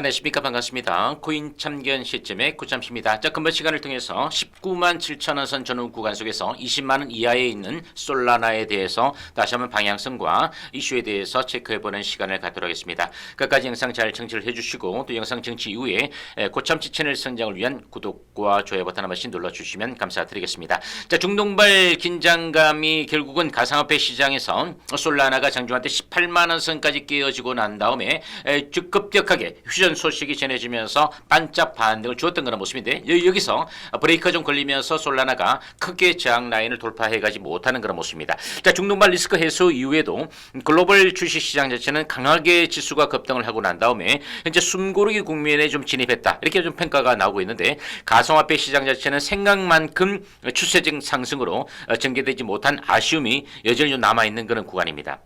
안녕하십니까 반갑습니다. 코인 참견 시점의 구참씨입니다. 자 근본 시간을 통해서 19만 7천 원 선 전후 구간 속에서 20만 원 이하에 있는 솔라나에 대해서 다시 한번 방향성과 이슈에 대해서 체크해보는 시간을 갖도록 하겠습니다. 끝까지 영상 잘 청취를 해주시고 또 영상 청취 이후에 에, 고참치 채널 성장을 위한 구독과 좋아요 버튼 한 번씩 눌러주시면 감사드리겠습니다. 자 중동발 긴장감이 결국은 가상화폐 시장에서 솔라나가 장중한테 18만 원 선까지 깨어지고 난 다음에 에, 즉 급격하게 휴전 소식이 전해지면서 반짝 반등을 주었던 그런 모습인데 여- 여기서 브레이크가 좀 걸리면서 솔라나가 크게 저항 라인을 돌파해가지 못하는 그런 모습입니다. 자 중동발 리스크 해소 이후에도 글로벌 주식 시장 자체는 강하게 지수가 급등을 하고 난 다음에 현재 숨고르기 국면에 좀 진입했다 이렇게 좀 평가가 나오고 있는데 가상화폐 시장 자체는 생각만큼 추세적 상승으로 어, 전개되지 못한 아쉬움이 여전히 좀 남아 있는 그런 구간입니다.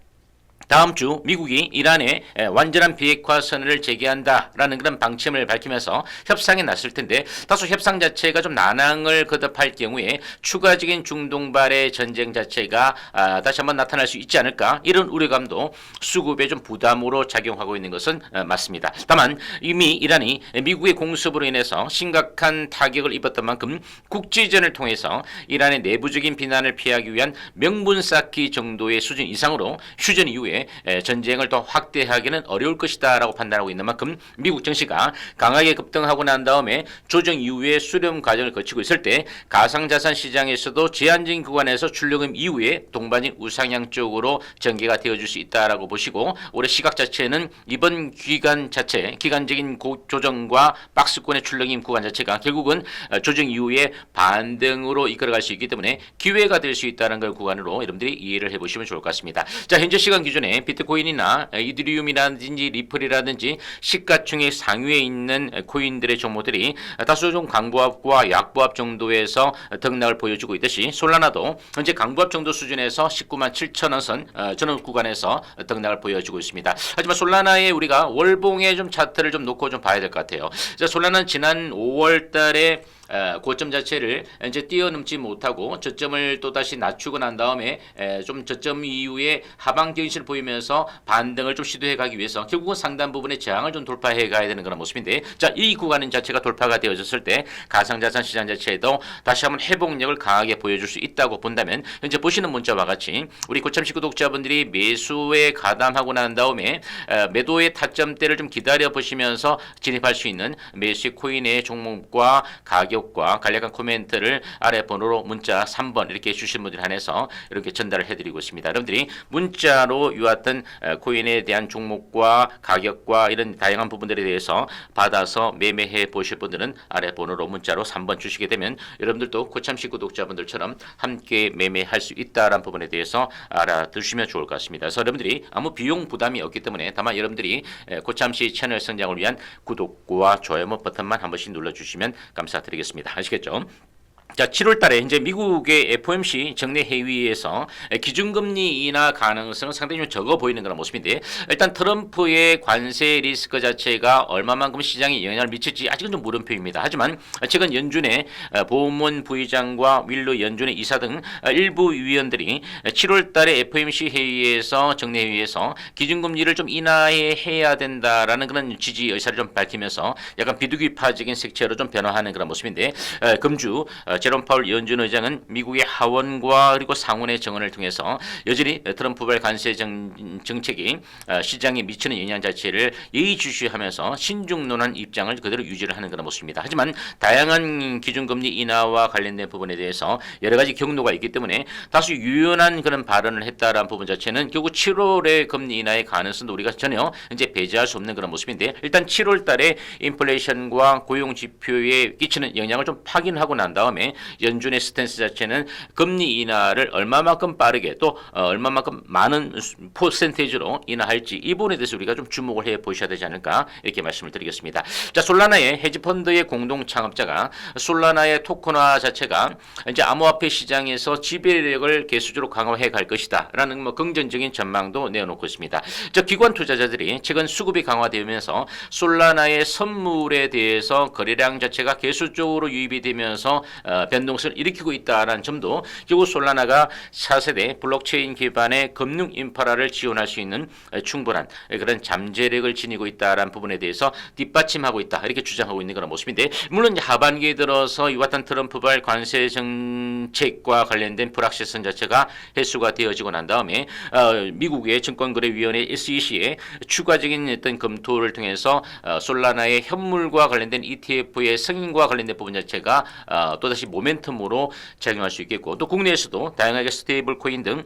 다음 주 미국이 이란에 에, 완전한 비핵화 선언을 제기한다라는 그런 방침을 밝히면서 협상에 나설 텐데 다소 협상 자체가 좀 난항을 거듭할 경우에 추가적인 중동발의 전쟁 자체가 아, 다시 한번 나타날 수 있지 않을까 이런 우려감도 수급에 좀 부담으로 작용하고 있는 것은 어, 맞습니다. 다만 이미 이란이 미국의 공습으로 인해서 심각한 타격을 입었던 만큼 국지전을 통해서 이란의 내부적인 비난을 피하기 위한 명분 쌓기 정도의 수준 이상으로 휴전 이후에 에, 전쟁을 더 확대하기는 어려울 것이다라고 판단하고 있는 만큼 미국 정시가 강하게 급등하고 난 다음에 조정 이후에 수렴 과정을 거치고 있을 때 가상자산 시장에서도 제한적인 구간에서 출력음 이후에 동반인 우상향 쪽으로 전개가 되어줄 수 있다라고 보시고 올해 시각 자체는 이번 기간 자체 기간적인 고- 조정과 박스권의 출력임 구간 자체가 결국은 어, 조정 이후에 반등으로 이끌어갈 수 있기 때문에 기회가 될 수 있다는 걸 구간으로 여러분들이 이해를 해보시면 좋을 것 같습니다. 자 현재 시간 기준에 비트코인이나 어, 이드리움이라든지 리플이라든지 시가총액 상위에 있는 어, 코인들의 종목들이 다소 좀 강보합과 약보합 정도에서 등락을 보여주고 있듯이 솔라나도 현재 강보합 정도 수준에서 19만 7천 원선 어, 전원 구간에서 등락을 보여주고 있습니다. 하지만 솔라나의 우리가 월봉의 좀 차트를 좀 놓고 좀 봐야 될 것 같아요. 자, 솔라나는 지난 5월 달에 에, 고점 자체를 이제 뛰어넘지 못하고 저점을 또 다시 낮추고 난 다음에 에, 좀 저점 이후에 하방 경신을 보이면서 반등을 좀 시도해 가기 위해서 결국은 상단 부분의 저항을 좀 돌파해 가야 되는 그런 모습인데 자 이 구간 자체가 돌파가 되어졌을 때 가상자산 시장 자체에도 다시 한번 회복력을 강하게 보여줄 수 있다고 본다면 현재 보시는 문자와 같이 우리 고참시 구독자분들이 매수에 가담하고 난 다음에 에, 매도의 타점대를 좀 기다려 보시면서 진입할 수 있는 매수 코인의 종목과 가격 과 간략한 코멘트를 아래 번호로 문자 3번 이렇게 주신 분들 한해서 이렇게 전달을 해드리고 있습니다. 여러분들이 문자로 유왔던 에, 코인에 대한 종목과 가격과 이런 다양한 부분들에 대해서 받아서 매매해 보실 분들은 아래 번호로 문자로 3번 주시게 되면 여러분들도 고참시 구독자분들처럼 함께 매매할 수 있다라는 부분에 대해서 알아두시면 좋을 것 같습니다. 그래서 여러분들이 아무 비용 부담이 없기 때문에 다만 여러분들이 에, 고참시 채널 성장을 위한 구독과 좋아요 버튼만 한 번씩 눌러주시면 감사드리겠습니다. 아시겠죠? 자, 7월 달에 이제 미국의 FOMC 정례 회의에서 기준금리 인하 가능성은 상당히 좀 적어 보이는 그런 모습인데 일단 트럼프의 관세 리스크 자체가 얼마만큼 시장에 영향을 미칠지 아직은 좀 물음표입니다. 하지만 최근 연준의 어, 보문 부의장과 윌러 연준의 이사 등 어, 일부 위원들이 7월 달에 FOMC 회의에서 정례 회의에서 기준금리를 좀 인하해야 된다라는 그런 지지 의사를 좀 밝히면서 약간 비두기파적인 색채로 좀 변화하는 그런 모습인데 어, 금주 어, 제롬 파울 연준 의장은 미국의 하원과 그리고 상원의 정언을 통해서 여전히 트럼프발 관세 정, 정책이 어, 시장에 미치는 영향 자체를 예의주시하면서 신중론한 입장을 그대로 유지를 하는 그런 모습입니다. 하지만 다양한 기준금리 인하와 관련된 부분에 대해서 여러 가지 경로가 있기 때문에 다소 유연한 그런 발언을 했다라는 부분 자체는 결국 7월의 금리 인하의 가능성도 우리가 전혀 이제 배제할 수 없는 그런 모습인데 일단 7월 달에 인플레이션과 고용 지표에 끼치는 영향을 좀 확인하고 난 다음에 연준의 스탠스 자체는 금리 인하를 얼마만큼 빠르게 또 어, 얼마만큼 많은 수- 퍼센테이지로 인하할지 이 부분에 대해서 우리가 좀 주목을 해 보셔야 되지 않을까 이렇게 말씀을 드리겠습니다. 자, 솔라나의 헤지펀드의 공동 창업자가 솔라나의 토큰화 자체가 이제 암호화폐 시장에서 지배력을 계수적으로 강화해 갈 것이다라는 뭐 긍정적인 전망도 내어놓고 있습니다. 자, 기관 투자자들이 최근 수급이 강화되면서 솔라나의 선물에 대해서 거래량 자체가 계수적으로 유입이 되면서 어, 어, 변동성을 일으키고 있다라는 점도 결국 솔라나가 차세대 블록체인 기반의 금융 인프라를 지원할 수 있는 어, 충분한 그런 잠재력을 지니고 있다라는 부분에 대해서 뒷받침하고 있다 이렇게 주장하고 있는 그런 모습인데 물론 하반기에 들어서 이와 같은 트럼프발 관세 정책과 관련된 불확실성 자체가 해소가 되어지고 난 다음에 어, 미국의 증권거래위원회 SEC의 추가적인 어떤 검토를 통해서 어, 솔라나의 현물과 관련된 ETF의 승인과 관련된 부분 자체가 어, 또다시 모멘텀으로 작용할 수 있겠고 또 국내에서도 다양하게 스테이블 코인 등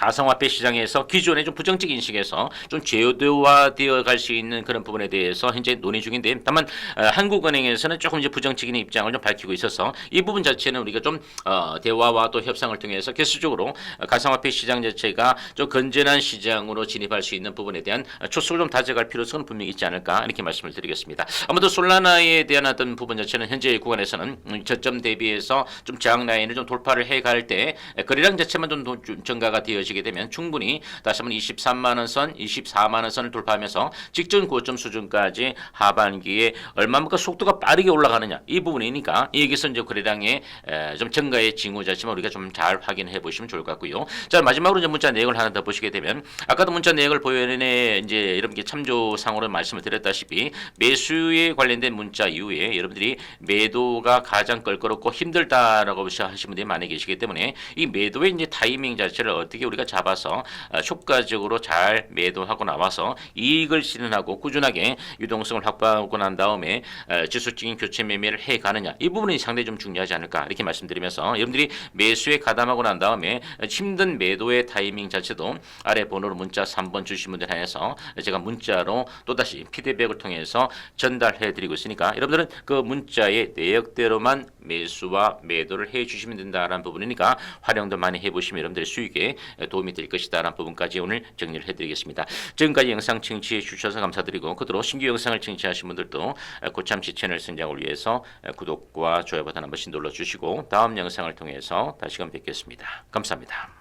가상화폐 시장에서 기존의 좀 부정적 인식에서 좀 제도화되어 갈 수 있는 그런 부분에 대해서 현재 논의 중인데 다만 어, 한국은행에서는 조금 이제 부정적인 입장을 좀 밝히고 있어서 이 부분 자체는 우리가 좀 어, 대화와 또 협상을 통해서 계속적으로 어, 가상화폐 시장 자체가 좀 건전한 시장으로 진입할 수 있는 부분에 대한 어, 초석을 좀 다져갈 필요성은 분명히 있지 않을까 이렇게 말씀을 드리겠습니다. 아무튼 솔라나에 대한 어떤 부분 자체는 현재 구간에서는 음, 저점 대비해서 좀 저항 라인을 좀 돌파를 해갈 때 에, 거래량 자체만 좀 증가가 되어지 게 되면 충분히 다시 한번 23만 원 선, 24만 원 선을 돌파하면서 직전 고점 수준까지 하반기에 얼마만큼 속도가 빠르게 올라가느냐 이 부분이니까 여기서 이제 거래량의 에, 좀 증가의 징후 자체만 우리가 좀 잘 확인해 보시면 좋을 것 같고요. 자 마지막으로 이제 문자 내용을 하나 더 보시게 되면 아까도 문자 내용을 보여내 이제 이렇게 참조상으로 말씀을 드렸다시피 매수에 관련된 문자 이후에 여러분들이 매도가 가장 껄끄럽고 힘들다라고 하시는 분들이 많이 계시기 때문에 이 매도의 이제 타이밍 자체를 어떻게 우리가 잡아서 어, 효과적으로 잘 매도하고 나와서 이익을 실현하고 꾸준하게 유동성을 확보하고 난 다음에 어, 지수적인 교체 매매를 해 가느냐. 이 부분이 상당히 좀 중요하지 않을까 이렇게 말씀드리면서 여러분들이 매수에 가담하고 난 다음에 힘든 매도의 타이밍 자체도 아래 번호로 문자 3번 주신 분들 한해서 제가 문자로 또다시 피드백을 통해서 전달해 드리고 있으니까 여러분들은 그 문자의 내역대로만 매수와 매도를 해 주시면 된다라는 부분이니까 활용도 많이 해 보시면 여러분들의 수익에 도움이 될 것이다라는 부분까지 오늘 정리를 해 드리겠습니다. 지금까지 영상 청취해 주셔서 감사드리고 그대로 신규 영상을 청취하신 분들도 고참치 채널 성장을 위해서 구독과 좋아요 버튼 한 번씩 눌러 주시고 다음 영상을 통해서 다시금 뵙겠습니다. 감사합니다.